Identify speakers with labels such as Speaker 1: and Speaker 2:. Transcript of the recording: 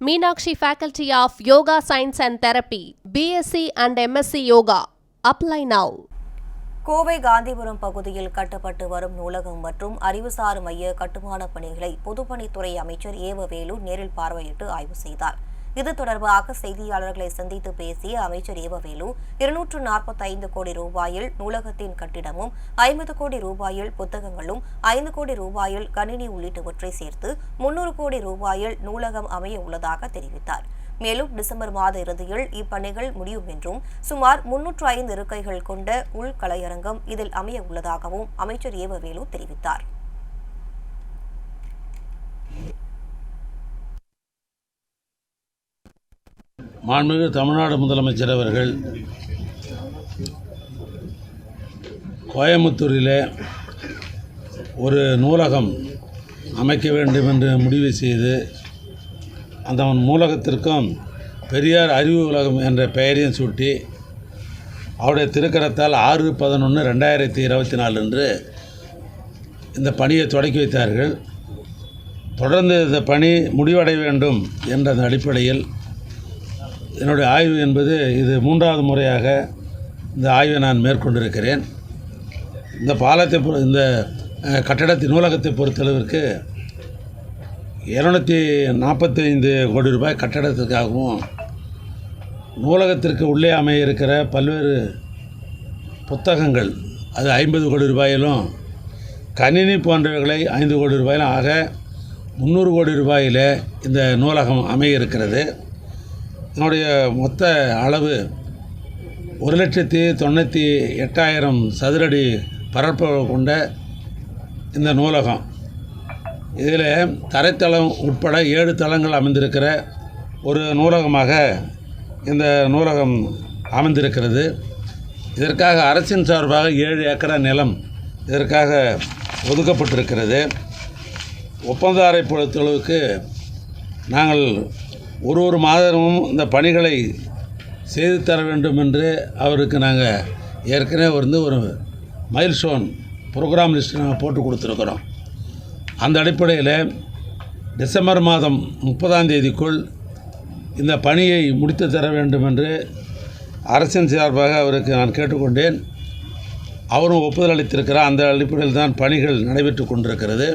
Speaker 1: Meenakshi faculty of yoga science and therapy BSc and MSc yoga apply now
Speaker 2: Kovai Gandhipuram பகுதியில் கட்டப்பட்டு வரும் நூலகம் மற்றும் அறிவுசார் மைய கட்டுமான பணிகளை பொதுப்பணித்துறை அமைச்சர் ஏவ வேலு நேரில் பார்வையிட்டு ஆய்வு செய்தார். இது தொடர்பாக செய்தியாளர்களை சந்தித்து பேசிய அமைச்சர் ஏவவேலு இருநூற்று நாற்பத்தைந்து கோடி ரூபாயில் நூலகத்தின் கட்டிடமும் ஐம்பது கோடி ரூபாயில் புத்தகங்களும் ஐந்து கோடி ரூபாயில் கணினி உள்ளிட்டவற்றை சேர்த்து முன்னூறு கோடி ரூபாயில் நூலகம் அமைய உள்ளதாக தெரிவித்தார். மேலும் டிசம்பர் மாத இறுதியில் இப்பணிகள் முடியும் என்றும் சுமார் முன்னூற்று ஐந்து இருக்கைகள் கொண்ட உள்கலையரங்கம் இதில் அமைய உள்ளதாகவும் அமைச்சர் ஏவவேலு தெரிவித்தார்.
Speaker 3: மாண்புமிகு தமிழ்நாடு முதலமைச்சர் அவர்கள் கோயம்புத்தூரில் ஒரு நூலகம் அமைக்க வேண்டும் என்று முடிவு செய்து அந்த நூலகத்திற்கும் பெரியார் அறிவு உலகம் என்ற பெயரையும் சூட்டி அவருடைய திருக்கரத்தால் ஆறு பதினொன்று ரெண்டாயிரத்தி இருபத்தி நாலு அன்று இந்த பணியை தொடக்கி வைத்தார்கள். தொடர்ந்து இந்த பணி முடிவடைய வேண்டும் என்ற அடிப்படையில் என்னுடைய ஆய்வு என்பது இது மூன்றாவது முறையாக இந்த ஆய்வை நான் மேற்கொண்டிருக்கிறேன். இந்த பாலத்தை பொறு இந்த கட்டடத்தின் நூலகத்தை பொறுத்தளவிற்கு இரநூத்தி நாற்பத்தைந்து கோடி ரூபாய் கட்டடத்திற்காகவும் நூலகத்திற்கு உள்ளே அமைய இருக்கிற பல்வேறு புத்தகங்கள் அது ஐம்பது கோடி ரூபாயிலும் கணினி போன்றவைகளை ஐந்து கோடி ரூபாயிலும் ஆக முந்நூறு கோடி ரூபாயில் இந்த நூலகம் அமைய இருக்கிறது அதனுடைய மொத்த அளவு ஒரு லட்சத்தி தொண்ணூற்றி எட்டாயிரம் சதுரடி பரப்பளவு கொண்ட இந்த நூலகம். இதில் தரைத்தளம் உட்பட ஏழு தளங்கள் அமைந்திருக்கிற ஒரு நூலகமாக இந்த நூலகம் அமைந்திருக்கிறது. இதற்காக அரசின் சார்பாக ஏழு ஏக்கரா நிலம் இதற்காக ஒதுக்கப்பட்டிருக்கிறது. ஒப்பந்தாரை பொறுத்தளவுக்கு நாங்கள் ஒரு ஒரு மாதமும் இந்த பணிகளை செய்து தர வேண்டும் என்று அவருக்கு நாங்கள் ஏற்கனவே வந்து ஒரு மைல்ஸ்டோன் ப்ரோக்ராம் லிஸ்ட் நாங்கள் போட்டு கொடுத்துருக்குறோம். அந்த அடிப்படையில் டிசம்பர் மாதம் முப்பதாம் தேதிக்குள் இந்த பணியை முடித்து தர வேண்டும் என்று அரசின் சார்பாக அவருக்கு நான் கேட்டுக்கொண்டேன். அவரும் ஒப்புதல் அளித்திருக்கிறார். அந்த அடிப்படையில் தான் பணிகள் நடைபெற்று கொண்டிருக்கிறது.